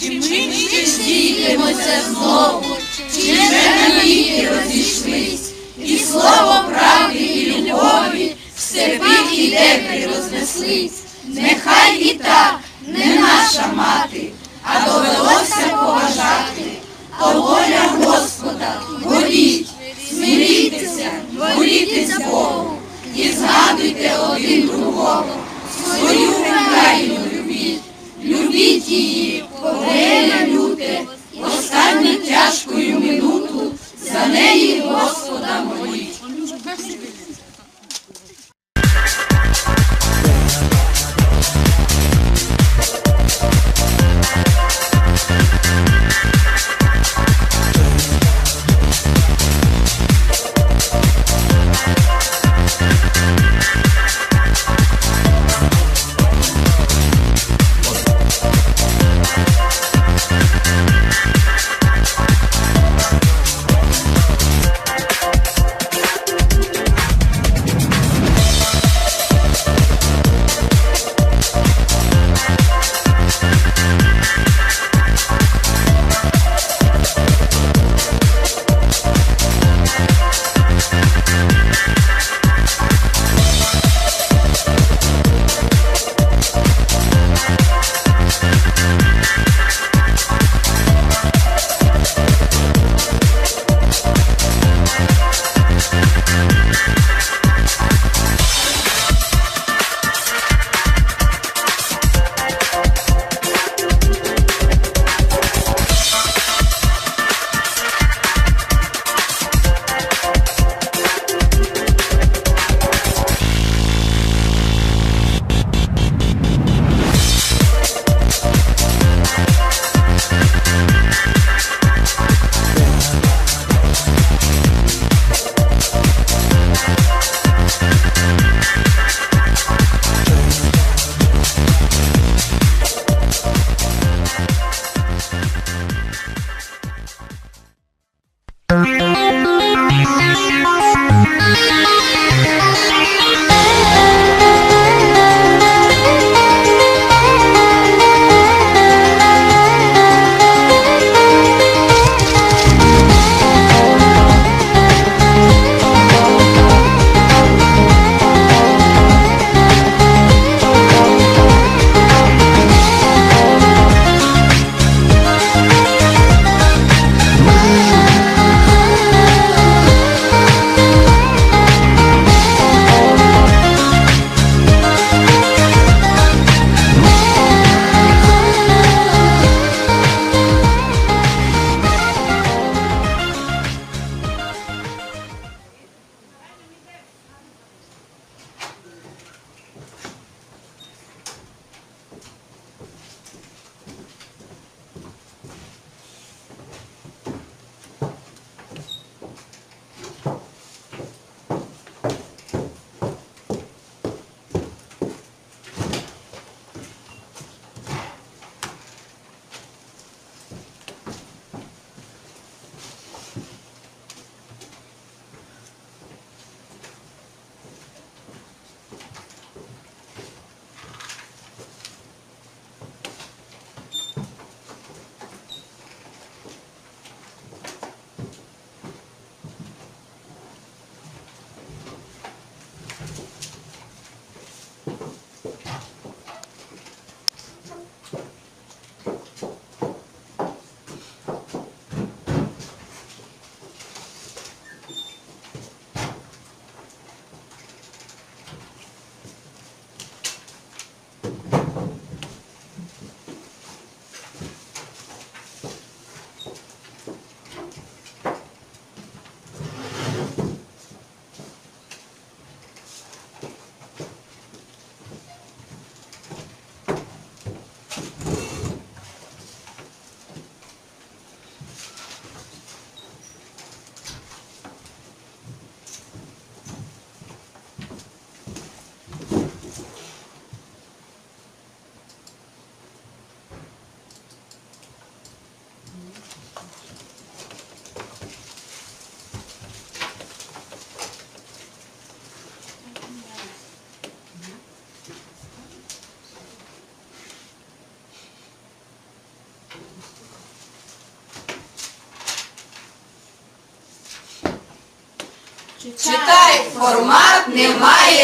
Чи ми ще зійдемося знову, чи вже на віки розійшлись, і слово правди, і любові в степи і дебрі рознеслись. Нехай і та не наша мати, а довелося поважати, а воля Господа, горіть, смиріться, борітися Богу і згадуйте один другого, свою країну любіть, любіть її, Читай, формат не має значення.